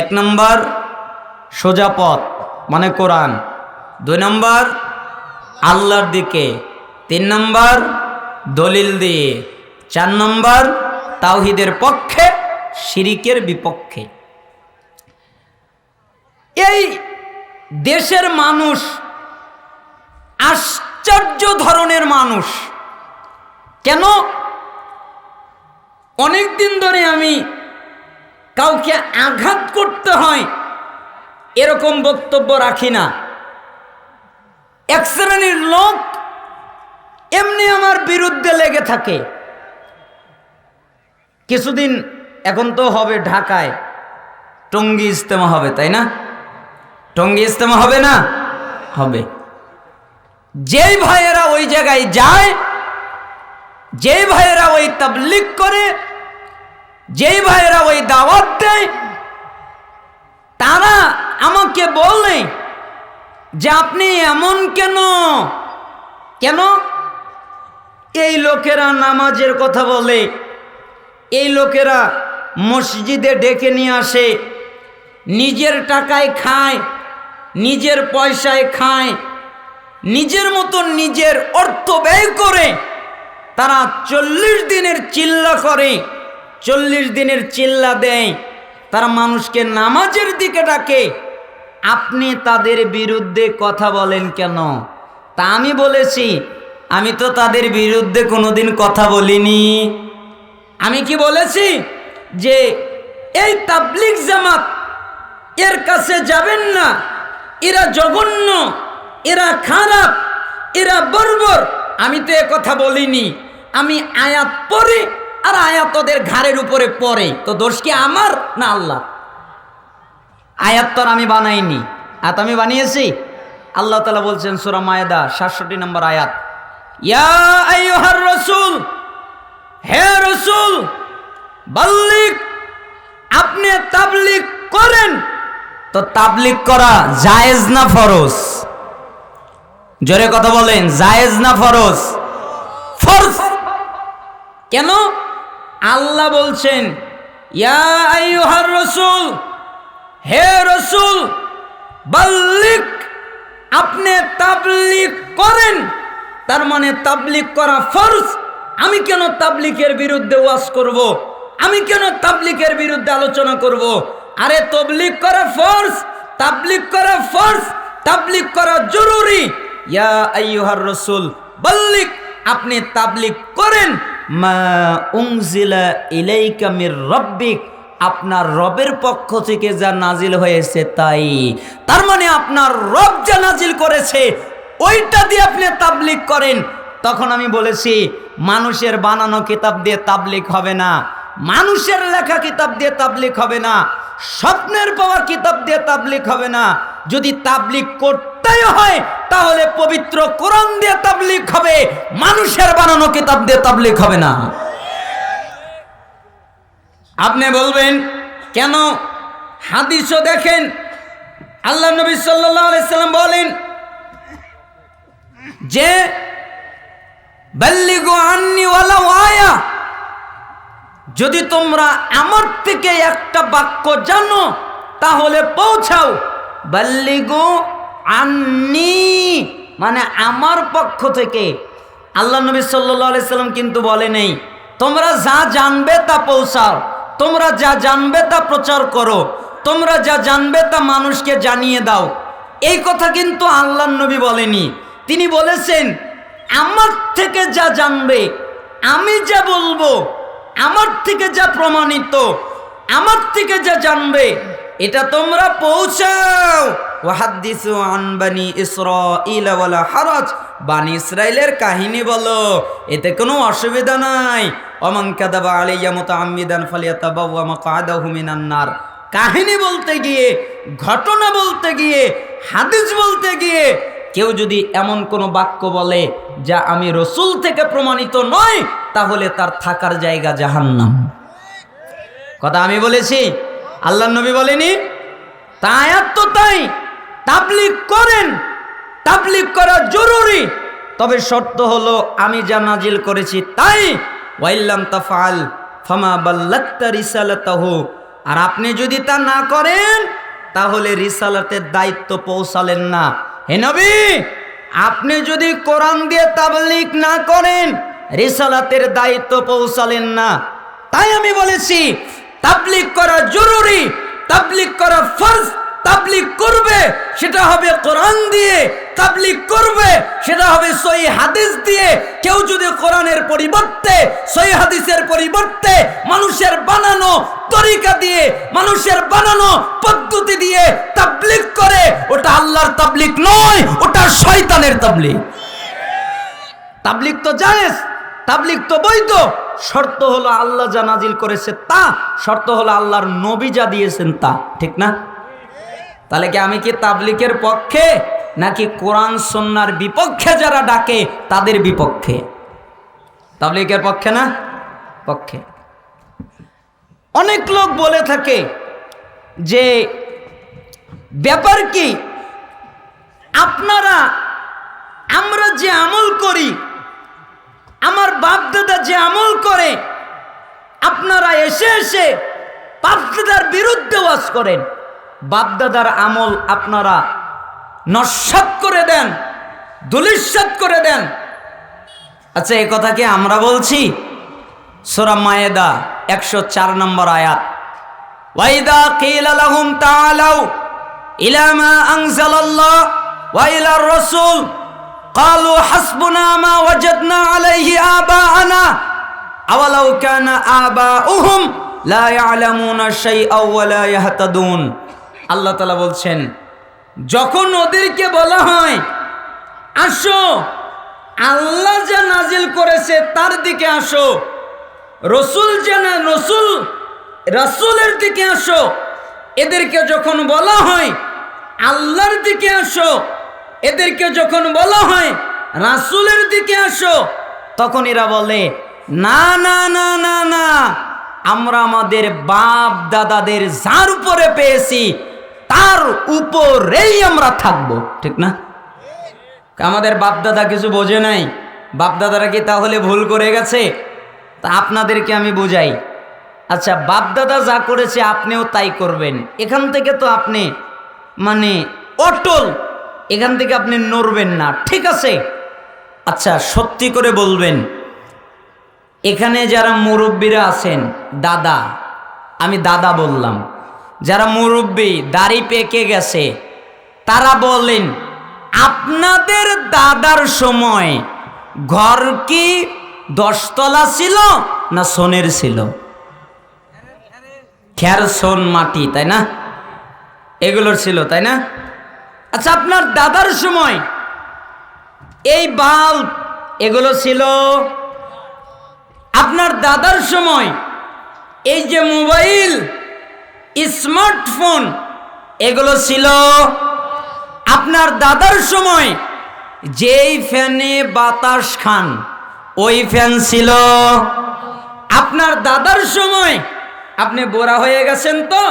এক নম্বর সোজা পথ মানে কোরআন। দুই নম্বর আল্লাহর দিকে। তিন নম্বর দলিল দিয়ে। চার নম্বর তাওহিদের পক্ষে, শিরিকের বিপক্ষে। এই দেশের মানুষ, আশ্চর্য ধরনের মানুষ। কেন? অনেক দিন ধরে আমি কাউকে আঘাত করতে হয়, এরকম বক্তব্য রাখি না। এক শ্রেণির লোক এমনি আমার বিরুদ্ধে লেগে থাকে। কিছুদিন এখন তো হবে ঢাকায়, টঙ্গি ইজতেমা হবে, তাই না? টঙ্গি ইজতেমা হবে না? হবে। যেই ভাইয়েরা ওই জায়গায় যায়, যেই ভাইয়েরা ওই তাবলিক করে যেই ভাইরা ওই দাওয়াত দেয়, তারা আমাকে বলে যে আপনি এমন কেন? কেন? এই লোকেরা নামাজের কথা বলে। এই লোকেরা মসজিদে ডেকে নিয়ে আসে। নিজের টাকায় খায়, নিজের পয়সায় খায়, নিজের মতন নিজের অর্থ ব্যয় করে তারা চল্লিশ দিনের চিল্লা করে। চল্লিশ দিনের চিল্লা দেয়। তারা মানুষকে নামাজের দিকে ডাকে। আপনি তাদের বিরুদ্ধে কথা বলেন কেন? তা আমি বলেছি, আমি তো তাদের বিরুদ্ধে কোনোদিন কথা বলিনি। আমি কি বলেছি? যে এই তাবলিক জামাত, এর কাছে যাবেন না। এরা জঘন্য, এরা খারাপ, এরা বর্বর। আমি তো কথা বলিনি। আমি আয়াত পড়ি আর আয়াত ঘাড়ের উপরে পড়ে। তো দোষ কি আমার না আল্লাহ আয়াত তো আমি বানাইনি। আয়াত আমি বানিয়েছি? আল্লাহ তালা বলছেন সুরা মায়েদা, সাতষট্টি নম্বর আয়াত। রসুল, হে রসুল বাল্লিক আপনি তাবলিক করেন। তো তাবলিক করা জায়েজ না ফরজ? জোরে কথা বলেন, জায়েজ না ফরজ? ফরজ। কেন? আল্লাহ বলছেন, ইয়া রসুল, হে রসুল বাল্লিক আপনি তাবলিক করেন তার মানে তাবলিক করা ফরজ আমি কেন তাবলিকের বিরুদ্ধে ওয়াজ করব। আমি কেন তাবলিকের বিরুদ্ধে আলোচনা করব। আরে তবলিক করা ফরজ তাবলিক করা ফরজ তাবলিক করা জরুরি ইয়া আইয়ুহার রসুল বাল্লিক আপনি তাবলিক করেন উংজিলা রব্বিক, আপনার রবের পক্ষ থেকে যা নাজিল হয়েছে তাই। তার মানে আপনার রব যা নাজিল করেছে, ওইটা দিয়ে আপনি তাবলিক করেন। তখন আমি বলেছি, মানুষের বানানো কিতাব দিয়ে তাবলিক হবে না। মানুষের লেখা কিতাব দিয়ে তাবলিক হবে না। স্বপ্নের পাওয়া কিতাব দিয়ে তাবলিক হবে না। যদি তাবলিক করতেই হয় তাহলে পবিত্র কোরআন দিয়ে তাবলিক হবে, মানুষের বানানো কিতাব দিয়ে তাবলিক হবে না। আপনি বলবেন, কেন হাদিসও দেখেন? আল্লাহ নবী সাল্লাম বলেন, যে আয়া, যদি তোমরা আমার থেকে একটা বাক্য জানো, তাহলে পৌঁছাও। বাল্লিগু আন্নি মানে আমার পক্ষ থেকে আল্লাহ নবী আলাইহি সাল্লাম কিন্তু বলে নেই, তোমরা যা জানবে তা পৌঁছাও, তোমরা যা জানবে তা প্রচার করো, তোমরা যা জানবে তা মানুষকে জানিয়ে দাও। এই কথা কিন্তু আল্লাহ নবী বলেনি। তিনি বলেছেন, আমার থেকে যা জানবে, আমি যা বলব, আমার থেকে যা প্রমাণিত, আমার থেকে যা জানবে, এটা তোমরা পৌঁছাও। ওয়াহাদ্দিসু আন বানি ইসরাঈল ওয়ালা হারাজ। বানি ইসরাইলের কাহিনী বলো, এতে কোনো অসুবিধা নাই। অমান কাদাবা আলাইয়া মুতাআম্মিদান ফালিয়াতাবাওয়া মাকআদাহু মিনান নার। কাহিনী বলতে গিয়ে, ঘটনা বলতে গিয়ে, হাদিস বলতে গিয়ে, কেউ যদি এমন কোনো বাক্য বলে যা আমি রসুল থেকে প্রমাণিত নয়, তাহলে তার থাকার জায়গা জাহান্নাম। কথা আমি বলেছি? আল্লাহ নবী বলেনি? তাই তো তাই। তাবলিক করেন। তাবলিক করা জরুরি। তবে শর্ত হলো, আমি যা নাজিল করেছি তাই। ওয়াইল্লাম তাফাল ফামা বাল্লাত্তা রিসালাতাহু। আর আপনি যদি তা না করেন, তাহলে রিসালাতের দায়িত্ব পৌঁছালেন না। হে নবী, আপনি যদি কোরআন দিয়ে তাবলিক না করেন, রিসালাতের দায়িত্ব পৌঁছালেন না। তাই আমি বলেছি তাবলিক করা জরুরি। তাবলিক করা ফরজ। তাবলিক করবে, সেটা হবে কোরআন দিয়ে। তাবলিক করবে, সেটা হবে সই হাদিস দিয়ে। কেউ যদি কোরআনের পরিবর্তে সই হাদিসের পরিবর্তে মানুষের বানানো তরিকা দিয়ে, মানুষের বানানো পদ্ধতি দিয়ে তাবলিক করে, ওটা আল্লাহর তাবলিক নয়, ওটা শয়তানের তাবলিক তাবলিক তো জায়েজ তাবলিক তো বৈধ। শর্ত হলো আল্লাহ যা নাজিল করেছে তা, শর্ত হলো আল্লাহর নবী যা দিয়েছেন তা, ঠিক না? তাহলে কি আমি কি তাবলিকের পক্ষে নাকি কোরআন সন্ন্যার বিপক্ষে যারা ডাকে তাদের বিপক্ষে? তাবলিকের পক্ষে না? পক্ষে। অনেক লোক বলে থাকে যে ব্যাপার কি, আপনারা, আমরা যে আমল করি, আমার বাপ দাদা যে আমল করে, আপনারা এসে এসে বাপ দাদার বিরুদ্ধে ওয়াজ করেন। বাপদাদার আমল আপনারা নস্বাত করে দেন দুলিশ্বাত করে দেন আচ্ছা এ কথা কি আমরা বলছি সোরা মায়েদা একশো চার নম্বর আয়াত ওয়াইদা কিলা লাহুম তাআলাউ ইলা মা আনজালাল্লাহ ওয়া ইলা রাসূল قالوا حسبنا ما وجدنا عليه آباءنا أولو كان آباؤهم لا يعلمون شيئا ولا يهتدون আল্লাহ তালা বলছেন, যখন ওদেরকে বলা হয়, আসো, আল্লাহ যা নাজিল করেছে তার দিকে আসো, রসুল যে না, রসুল, রসুলের দিকে আসো, এদেরকে যখন বলা হয়, আল্লাহর দিকে আসো, এদেরকে যখন বলা হয়, রাসুলের দিকে আসো, তখন এরা বলে, না না না না না, আমরা আমাদের বাপ দাদাদের যার উপরে পেয়েছি তার উপরেই আমরা থাকব। ঠিক না? আমাদের বাপ দাদা কিছু বোঝে নাই। বাপ দাদারা কি তাহলে ভুল করে গেছে? তা আপনাদেরকে আমি বোঝাই। আচ্ছা বাপ দাদা যা করেছে আপনিও তাই করবেন। এখান থেকে তো আপনি মানে অটল। এখান থেকে আপনি নড়বেন না। ঠিক আছে? আচ্ছা সত্যি করে বলবেন, এখানে যারা মুরব্বীরা আছেন, দাদা, আমি দাদা বললাম। যারা মুরব্বী, দাড়ি পেকে গেছে, তারা বলেন আপনাদের দাদার সময় ঘর কি দশতলা ছিল না সোনের ছিল? খ্যার সোন মাটি, তাই না? এগুলোর ছিল, তাই না? আচ্ছা আপনার দাদার সময় এই বাল্ব এগুলো ছিল? আপনার দাদার সময় এই যে মোবাইল স্মার্টফোন, এগুলো ছিল আপনার দাদার সময়। যেই ফ্যানে বাতাস খান, ওই ফ্যান ছিল। আপনার দাদার সময়, আপনি বোরা হয়ে গেছেন তো,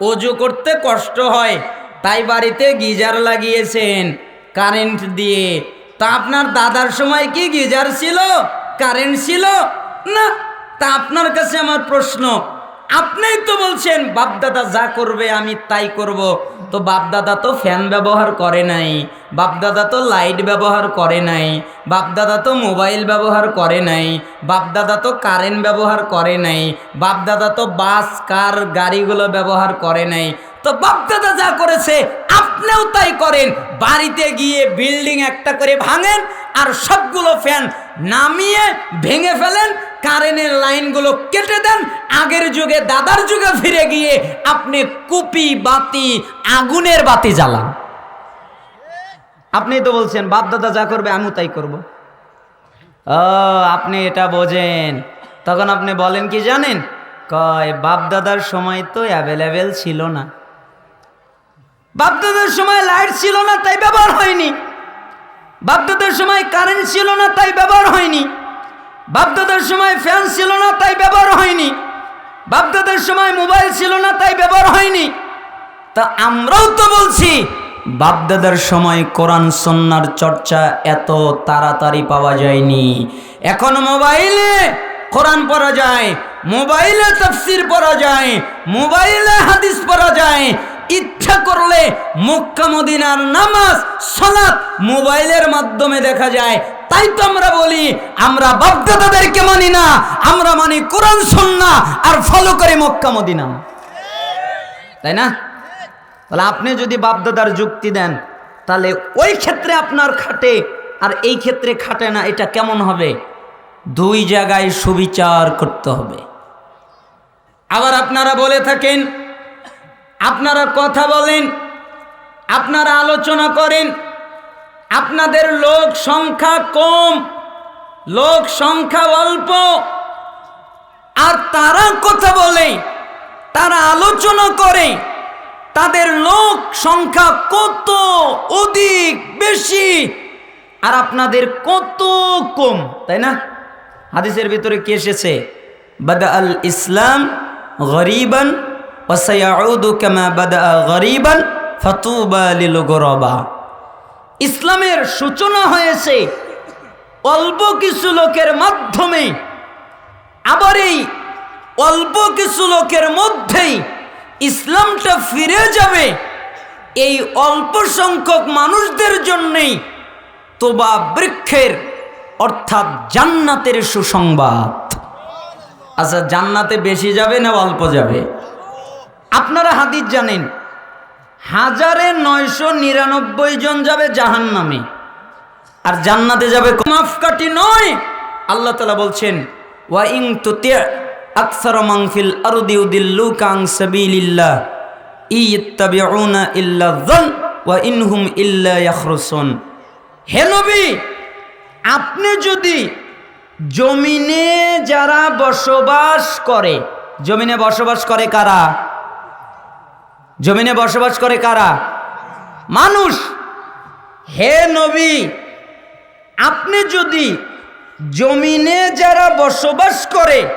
অজু করতে কষ্ট হয়, তাই বাড়িতে গিজার লাগিয়েছেন কারেন্ট দিয়ে। তা আপনার দাদার সময় কি গিজার ছিল, কারেন্ট ছিল? না, তা আপনার কাছে আমার প্রশ্ন। আপনিই তো বলছেন, বাপদাদা যা করবে আমি তাই করব। তো বাপদাদা তো ফ্যান ব্যবহার করে নাই, বাপদাদা তো লাইট ব্যবহার করে নাই, বাপদাদা তো মোবাইল ব্যবহার করে নাই, বাপদাদা তো কারেন্ট ব্যবহার করে নাই, বাপদাদা তো বাস, কার, গাড়িগুলো ব্যবহার করে নাই। তো বাপদাদা যা করেছে, আপনিও তাই করেন। বাড়িতে গিয়ে বিল্ডিং একটা করে ভাঙেন আর সবগুলো ফ্যান নামিয়ে ভেঙে ফেলেন কারেন্টের লাইনগুলো কেটে দেন, আগের যুগে, দাদার যুগে ফিরে গিয়ে আপনি কুপি বাতি, আগুনের বাতি জ্বালান। আপনি তো বলছেন বাপ দাদা যা করবে আমিও তাই করব। ও, আপনি এটা বোঝেন। তখন আপনি বলেন কি জানেন? কয় বাপ দাদার সময় তো অ্যাভেলেবেল ছিল না। বাপদাদার সময় লাইট ছিল না, তাই ব্যবহার হয়নি। বাপদাদার সময় কারেন্ট ছিল না, তাই ব্যবহার হয়নি। বাপদাদার সময় ফ্যান ছিল না, তাই ব্যবহার হয়নি। বাপদাদার সময় মোবাইল ছিল না, তাই ব্যবহার হয়নি। তা আমরাও তো বলছি, বাপদাদার সময় কোরআন সন্ন্যার চর্চা এত তাড়াতাড়ি পাওয়া যায়নি। এখন মোবাইলে কোরআন পড়া যায় মোবাইলে তাফসির পড়া যায় মোবাইলে হাদিস পড়া যায় ইচ্ছা করলে মক্কা মদিনার নামাজ, সালাত মোবাইলের মাধ্যমে দেখা যায়। তাই তো আমরা বলি, আমরা বাপদাদাদেরকে মানি না, আমরা মানি কোরআন, সন্না, আর ফলো করে মক্কা মদিনা। তাই না? তাহলে আপনি যদি বাপদাদার যুক্তি দেন, তাহলে ওই ক্ষেত্রে আপনার খাটে, আর এই ক্ষেত্রে খাটে না, এটা কেমন হবে? দুই জায়গায় সুবিচার করতে হবে। আবার আপনারা বলে থাকেন আপনারা কথা বলেন, আপনারা আলোচনা করেন, আপনাদের লোক সংখ্যা কম, লোক সংখ্যা অল্প, আর তারা কথা বলে, তারা আলোচনা করে, তাদের লোক সংখ্যা কত অধিক বেশি, আর আপনাদের কত কম, তাই না? হাদিসের ভিতরে কি এসেছে? বাদা আল ইসলাম গরিবান গরবা ইসলামের সূচনা হয়েছে অল্প কিছু লোকের মাধ্যমে, আবার এই অল্প কিছু লোকের মধ্যেই ইসলামটা ফিরে যাবে। এই অল্প সংখ্যক মানুষদের জন্যেই তোবা বৃক্ষের, অর্থাৎ জান্নাতের সুসংবাদ। আচ্ছা জান্নাতে বেশি যাবে না অল্প যাবে? আপনারা হাদিস জানেন। হাজারে নয়শো নিরানব্বই জন যাবে জাহান নামে আর জান্নাতে যাবে মাফকাটি নয়। আল্লাহ তালা বলছেন, ওয়া ইং তুতে আকসার মাংফিল আরদি উদিল্লু কাং যন ওয়া ইল্লা আপনি যদি জমিনে যারা বসবাস করে, জমিনে বসবাস করে কারা? জমিনে বসবাস করে কারা? মানুষ। হে নবী, আপনি যদি জমিনে যারা বসবাস করে,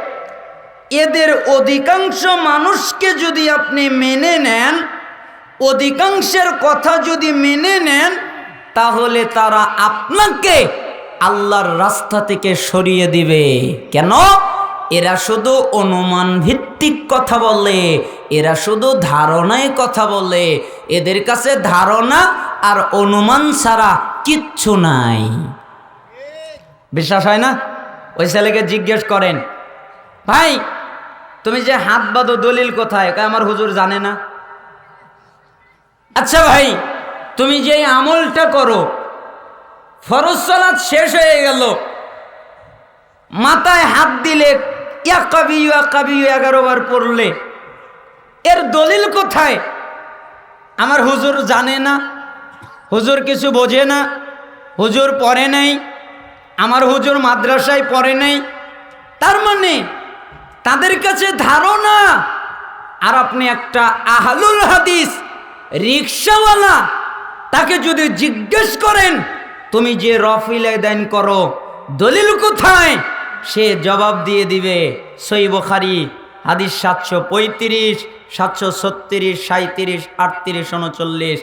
এদের অধিকাংশ মানুষকে যদি আপনি মেনে নেন, অধিকাংশের কথা যদি মেনে নেন, তাহলে তারা আপনাকে আল্লাহর রাস্তা থেকে সরিয়ে দিবে। কেন? এরা শুধু অনুমান ভিত্তিক কথা বলে, এরা শুধু ধারণায় কথা বলে। এদের কাছে ধারণা আর অনুমান ছাড়া কিচ্ছু নাই। বিশ্বাস হয় না? ওই ছেলেকে জিজ্ঞেস করেন, ভাই, তুমি যে হাত বাঁধো দলিল কোথায়? আমার হুজুর জানে না। আচ্ছা ভাই, তুমি যে আমলটা করো, ফরজ সালাত শেষ হয়ে গেল। মাথায় হাত দিলে ইয়াকাবি ইয়াকাবি এগারো বার পড়লে। এর দলিল কোথায়? আমার হুজুর জানে না, হুজুর কিছু বোঝে না, হুজুর পড়ে নাই, আমার হুজুর মাদ্রাসায় পড়ে নাই। তার মানে তাদের কাছে ধারণা, আর আপনি একটা আহলুল হাদিস রিক্সাওয়ালা, তাকে যদি জিজ্ঞেস করেন, তুমি যে রফিলে দেন করো, দলিল কোথায়? সে জবাব দিয়ে দিবে সই বখারি হাদিস সাতশো পঁয়ত্রিশ সাতশো ছত্রিশ সাঁত্রিশ আটত্রিশ উনচল্লিশ।